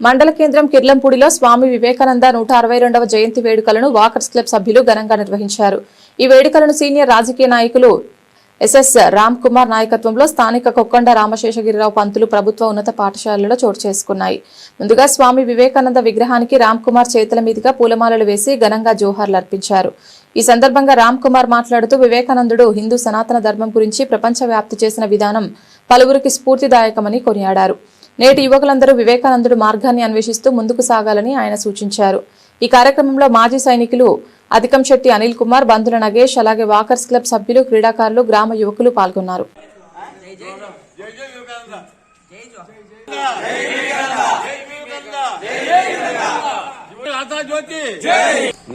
మండల కేంద్రం కిర్లంపూడిలో స్వామి వివేకానంద నూట అరవై రెండవ జయంతి వేడుకలను వాకర్స్ క్లబ్ సభ్యులు ఘనంగా నిర్వహించారు. ఈ వేడుకలను సీనియర్ రాజకీయ నాయకులు ఎస్ఎస్ రామ్ కుమార్ నాయకత్వంలో స్థానిక కొక్కొండ రామశేషగిరిరావు పంతులు ప్రభుత్వ ఉన్నత పాఠశాలలో చోటు చేసుకున్నాయి. ముందుగా స్వామి వివేకానంద విగ్రహానికి రామ్ కుమార్ చేతుల మీదుగా పూలమాలలు వేసి ఘనంగా జోహార్లు అర్పించారు. ఈ సందర్భంగా రామ్ కుమార్ మాట్లాడుతూ వివేకానందుడు హిందూ సనాతన ధర్మం గురించి ప్రపంచవ్యాప్తి చేసిన విధానం పలువురికి స్ఫూర్తిదాయకమని కొనియాడారు. నేటి యువకులందరూ వివేకానందుడు మార్గాన్ని అన్వేషిస్తూ ముందుకు సాగాలని ఆయన సూచించారు. ఈ కార్యక్రమంలో మాజీ సైనికులు అధికం శెట్టి అనిల్ కుమార్ బంధుల నగేష్ అలాగే వాకర్స్ క్లబ్ సభ్యులు క్రీడాకారులు గ్రామ యువకులు పాల్గొన్నారు.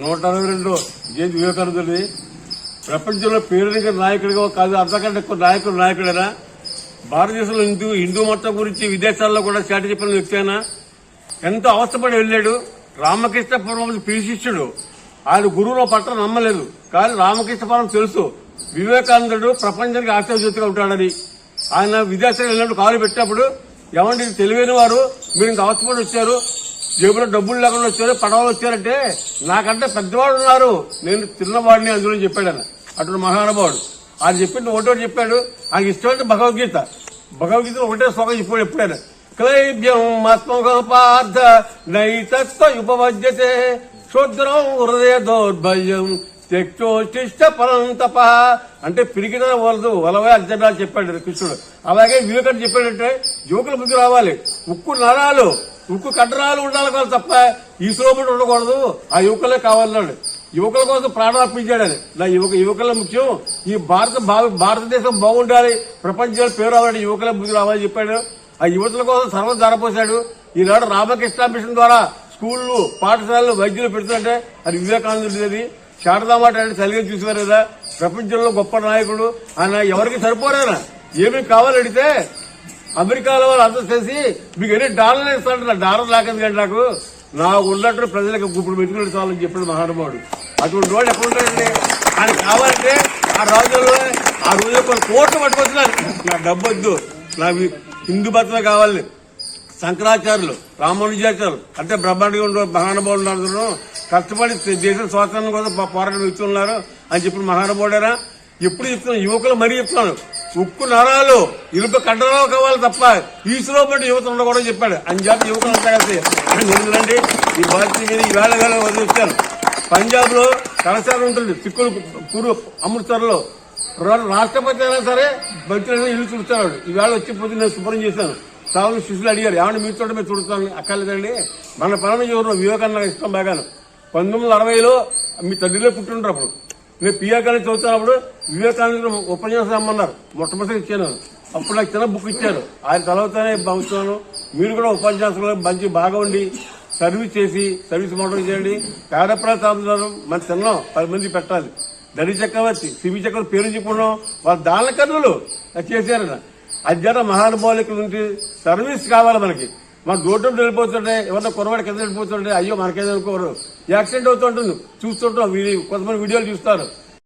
నూట అరవై రెండు జయంతి వివేకానందుడి ప్రపంచంలో పేరునిక నాయకుడిగా కాదు అంతకంటే ఎక్కువ నాయకుడు నాయకుడేనా? భారతదేశంలో హిందూ హిందూ మతం గురించి విదేశాల్లో కూడా చాటి చెప్పిన వ్యక్తి ఎంతో అవస్థపడి వెళ్ళాడు? రామకృష్ణ పరమ శిష్యుడు ఆయన గురువులో పట్ల నమ్మలేదు. కానీ రామకృష్ణ పరం తెలుసు. వివేకానందుడు ప్రపంచానికి ఆశ్చర్యజ్యోతిగా ఉంటాడని. ఆయన విదేశాలు వెళ్ళినప్పుడు కాలు పెట్టినప్పుడు ఏమండి తెలివైన వారు? మీరు ఇంకా అవస్థపడి వచ్చారు? జేబులో డబ్బులు లేకుండా వచ్చారు? పడవలు వచ్చారంటే నాకంటే పెద్దవాడు ఉన్నారు. నేను చిన్నవాడిని అందులో చెప్పాడు ఆయన అటు మహానుభావుడు. ఆయన చెప్పింది ఒకటో చెప్పాడు. ఆయనకి ఇష్టమైన భగవద్గీత. భగవద్గీత ఒకటే శ్లోకం చెప్పాడు ఎప్పుడైనా. క్లైబ్యం ఆత్మగోపార్థ నైతత్వ ఉపవజ్యతే శూద్రం హృదయ దౌర్భయం తెక్చోష్టిష్ట పరంతప అంటే పిరికిన వలదు వలవే అర్జున చెప్పాడు కృష్ణుడు. అలాగే వివేకాన్ని చెప్పాడంటే యువకుల ముందు రావాలి. ఉక్కు నరాలు ఉక్కు కట్టరాలు ఉండాలి కాదు తప్ప ఈ సోముడు ఉండకూడదు. ఆ యువకులే కావాలన్నాడు. యువకుల కోసం ప్రాణాలు అర్పించాడు అది. నా యువక యువకుల ముఖ్యం. ఈ భారత భారతదేశం బాగుండాలి. ప్రపంచంలో పేరు రావాలని యువకుల ముందు రావాలని చెప్పాడు. ఆ యువతుల కోసం సర్వం ధరపోశాడు ఈనాడు రామకృష్ణ మిషన్ ద్వారా స్కూళ్ళు పాఠశాలలు వైద్యులు పెడుతుంటే అది వివేకానందుడిది శారదామాట అంటే సరిగా చూసేవారు కదా. ప్రపంచంలో గొప్ప నాయకుడు. ఆయన ఎవరికి సరిపోరాయన ఏమేమి కావాలడితే అమెరికాలో వాళ్ళు అందరూ చేసి మీకు ఎన్ని డాలర్లు ఇస్తాడు నా డాలర్ లాకంది కానీ నాకు. నాకు ఉన్నట్టు ప్రజలకు ఇప్పుడు మెతుకులు చాలని చెప్పాడు మహానుభావుడు. అటువంటి వాడు ఎప్పుడు ఉంటాడండి ఆయన కావాలంటే ఆ రోజుల్లో ఆ రోజు కొన్ని కోట్లు పట్టుకొచ్చినారు. నా డబ్బు వద్దు. నాకు హిందూ భర్తలు కావాలి. శంకరాచార్యులు రామానుజాచార్యులు. అంటే బ్రహ్మాండంగా ఉండే మహానుభావులు అందరూ కష్టపడి దేశ స్వాతంత్రం కోసం పోరాటం ఇస్తున్నారు అని చెప్పిన మహానుభావుడేనా ఎప్పుడు చెప్తున్నాను యువకులు మరీ చెప్తున్నాను ఉక్కు నరాలు ఇరుపు కండరాలు కావాలి తప్ప ఈసులో పడి యువత ఉండకూడదు చెప్పాడు. అని చెప్పి యువకులు అంతా కలిసి ఎందుకంటే ఈ బాధ్యత మీద ఈ వేళ వేళ వదిలిస్తాను పంజాబ్లో కళాశాల ఉంటుంది. చిక్కుడు పూర్వ అమృత్సర్లో. రాష్ట్రపతి అయినా సరే మంత్రులు ఇల్లు చూస్తాడు. ఈవేళ వచ్చి పొద్దున్న నేను శుభ్రం చేశాను. సాగు శిష్యులు అడిగారు ఏమన్నా మీ చోట మీరు చూడుతాను అక్కర్లేదండి మన పనులు చూడడం వివేకానంద ఇష్టం బాగాను. పంతొమ్మిది వందల అరవైలో మీ తండ్రిలో పుట్టింటారు అప్పుడు. నేను పిఆర్ కాలేజ్ చదువుతున్నప్పుడు వివేకానంద ఉపన్యాసం రమ్మన్నారు. మొట్టమొదటి ఇచ్చాను. అప్పుడు నాకు చిన్న బుక్ ఇచ్చారు. ఆయన తర్వాతనే భావిస్తున్నాను మీరు కూడా ఉపన్యాసంలో మంచి బాగా ఉండి సర్వీస్ చేసి సర్వీస్ మోడల్ చేయండి. పేద ప్రాంతాలు మన తిన్నాం పది మంది పెట్టాలి. దడి చక్రవర్తి సిమి చక్రవర్తి పేరు చెప్పుకున్నాం వాళ్ళ దాన కర్ణులు చేశారన్న అధ్యత మహానుభావులకి నుండి సర్వీస్ కావాలి మనకి. మన రోడ్డు వెళ్ళిపోతుంటే ఎవరన్నా కురవాడు కింద వెళ్ళిపోతుంటే అయ్యో మనకేదో అనుకోరు. యాక్సిడెంట్ అవుతుంటుంది చూస్తుంటాం వీడియో కొంతమంది వీడియోలు చూస్తారు.